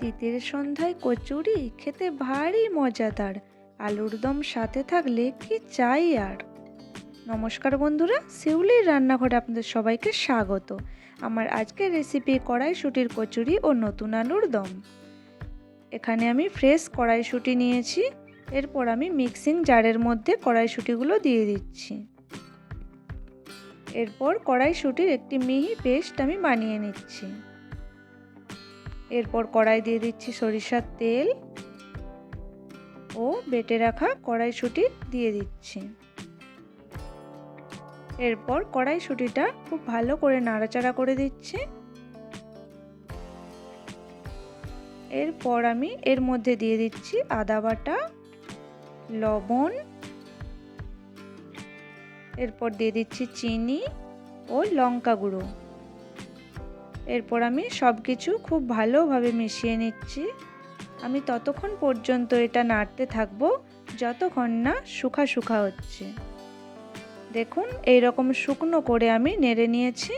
শীতের সন্ধ্যায় কচুরি খেতে ভারী মজাদার। আলুর দম সাথে থাকলে কি চাই আর? নমস্কার বন্ধুরা শিউলির রান্নাঘরে আপনাদের সবাইকে স্বাগত। আমার আজকের রেসিপি কড়াইশুটির কচুরি ও নতুন আলুর দম। এখানে আমি ফ্রেশ কড়াইশুটি নিয়েছি। এরপর আমি মিক্সিং জারের মধ্যে কড়াইশুটিগুলো দিয়ে দিচ্ছি। এরপর কড়াইশুটির একটি মিহি পেস্ট আমি বানিয়ে নিচ্ছি। এরপর কড়াই দিয়ে দিচ্ছি সরিষার তেল ও বেটে রাখা কড়াইশুঁটি দিয়ে দিচ্ছি। এরপর কড়াইশুঁটিটা খুব ভালো করে নাড়াচাড়া করে দিচ্ছি। এরপর আমি এর মধ্যে দিয়ে দিচ্ছি আদা বাটা, লবণ, এরপর দিয়ে দিচ্ছি চিনি ও লঙ্কা গুঁড়ো। এরপর আমি সব কিছু খুব ভালোভাবে মিশিয়ে নিচ্ছি। আমি ততক্ষণ পর্যন্ত এটা নাড়তে থাকব, যতক্ষণ না শুকা শুকা হচ্ছে। দেখুন এই রকম শুকনো করে আমি নেড়ে নিয়েছি।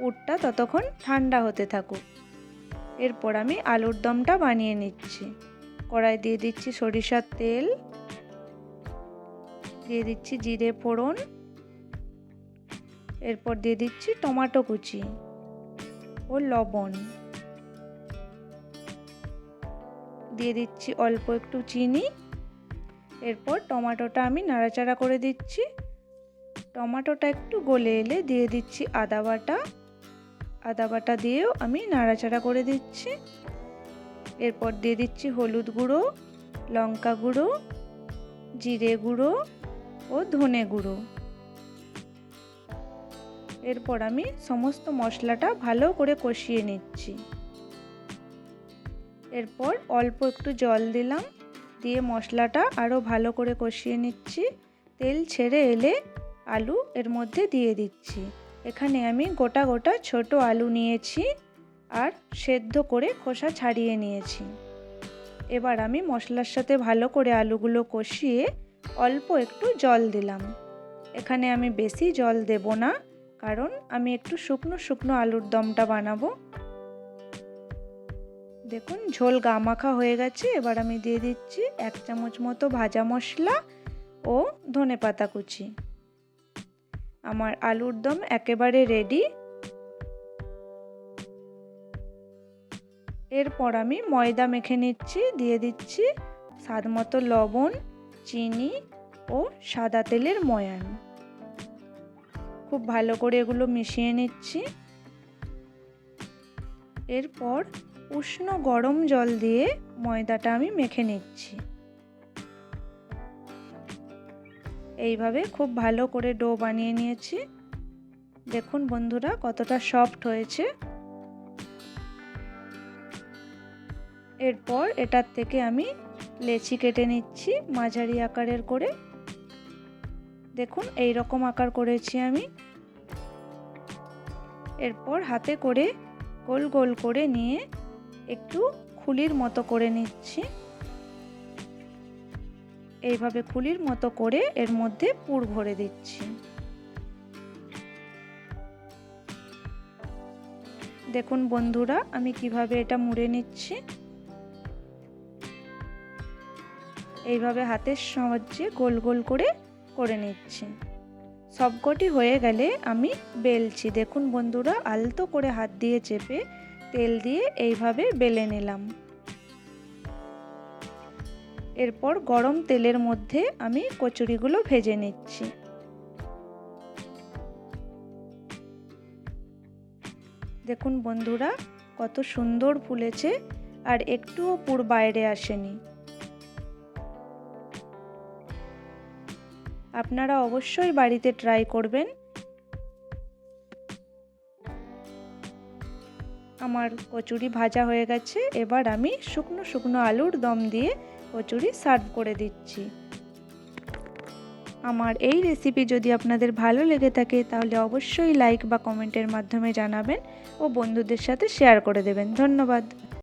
উটটা ততক্ষণ ঠান্ডা হতে থাকুক। এরপর আমি আলুর দমটা বানিয়ে নিচ্ছি। কড়াই দিয়ে দিচ্ছি সরিষার তেল। দিয়ে দিচ্ছি জিরে ফোড়ন। এরপর দিয়ে দিচ্ছি টমাটো কুচি। ও লবণ। দিয়ে দিচ্ছি অল্প একটু চিনি। এরপর টমাটোটা আমি নাড়াচাড়া করে দিচ্ছি। টমাটোটা একটু গলে এলে দিয়ে দিচ্ছি আদা বাটা। আদা বাটা দিয়েও আমি নাড়াচাড়া করে দিচ্ছি। এরপর দিয়ে দিচ্ছি হলুদ গুঁড়ো, লঙ্কা গুঁড়ো, জিরে গুঁড়ো ও ধনে গুঁড়ো। এরপর আমি সমস্ত মশলাটা ভালো করে কষিয়ে নিচ্ছি। এরপর অল্প একটু জল দিলাম, দিয়ে মশলাটা আরও ভালো করে কষিয়ে নিচ্ছি। তেল ছেড়ে এলে আলু এর মধ্যে দিয়ে দিচ্ছি। এখানে আমি গোটা গোটা ছোট আলু নিয়েছি আর সেদ্ধ করে খোসা ছাড়িয়ে নিয়েছি। এবার আমি মশলার সাথে ভালো করে আলুগুলো কষিয়ে অল্প একটু জল দিলাম। এখানে আমি বেশি জল দেব না কারণ আমি একটু শুকনো শুকনো আলুর দমটা বানাবো। দেখুন, ঝোল গামাখা হয়ে গেছে। এবার আমি দিয়ে দিচ্ছি এক চামচ মতো ভাজা মশলা ও ধনে পাতা কুচি। আমার আলুর দম একেবারে রেডি এরপর আমি ময়দা মেখে নিচ্ছি, দিয়ে দিচ্ছি স্বাদ মতো লবণ, চিনি ও সাদা তেলের ময়ান। খুব ভালো করে এগুলো মিশিয়ে নিচ্ছি। এরপর উষ্ণ গরম জল দিয়ে ময়দাটা আমি মেখে নিচ্ছি। এইভাবে খুব ভালো করে ডো বানিয়ে নিয়েছি। দেখুন বন্ধুরা কতটা সফট হয়েছে। এরপর এটার থেকে আমি লেচি কেটে নিচ্ছি মাঝারি আকারের করে। দেখুন এই রকম আকার করেছি আমি। এরপর হাতে করে গোল গোল করে নিয়ে একটু খুলির মতো করে নিচ্ছি। এইভাবে খুলির মতো করে এর মধ্যে পুর ভরে দিচ্ছি। দেখুন বন্ধুরা, আমি কীভাবে এটা মুড়ে নিচ্ছি। এইভাবে হাতের সাহায্যে গোল গোল করে করে নিচ্ছি। সবকটি হয়ে গেলে আমি বেলছি। দেখুন বন্ধুরা, আলতো করে হাত দিয়ে চেপে তেল দিয়ে এইভাবে বেলে নিলাম। এরপর গরম তেলের মধ্যে আমি কচুরিগুলো ভেজে নিচ্ছি। দেখুন বন্ধুরা, কত সুন্দর ফুলেছে আর একটুও পুর বাইরে আসেনি। আপনারা অবশ্যই বাড়িতে ট্রাই করবেন। আমার কচুরি ভাজা হয়ে গেছে, এবার আমি শুকনো শুকনো আলুর দম দিয়ে কচুরি সার্ভ করে দিচ্ছি। আমার এই রেসিপি যদি আপনাদের ভালো লেগে থাকে, তাহলে অবশ্যই লাইক বা কমেন্টের মাধ্যমে জানাবেন ও বন্ধুদের সাথে শেয়ার করে দেবেন। ধন্যবাদ।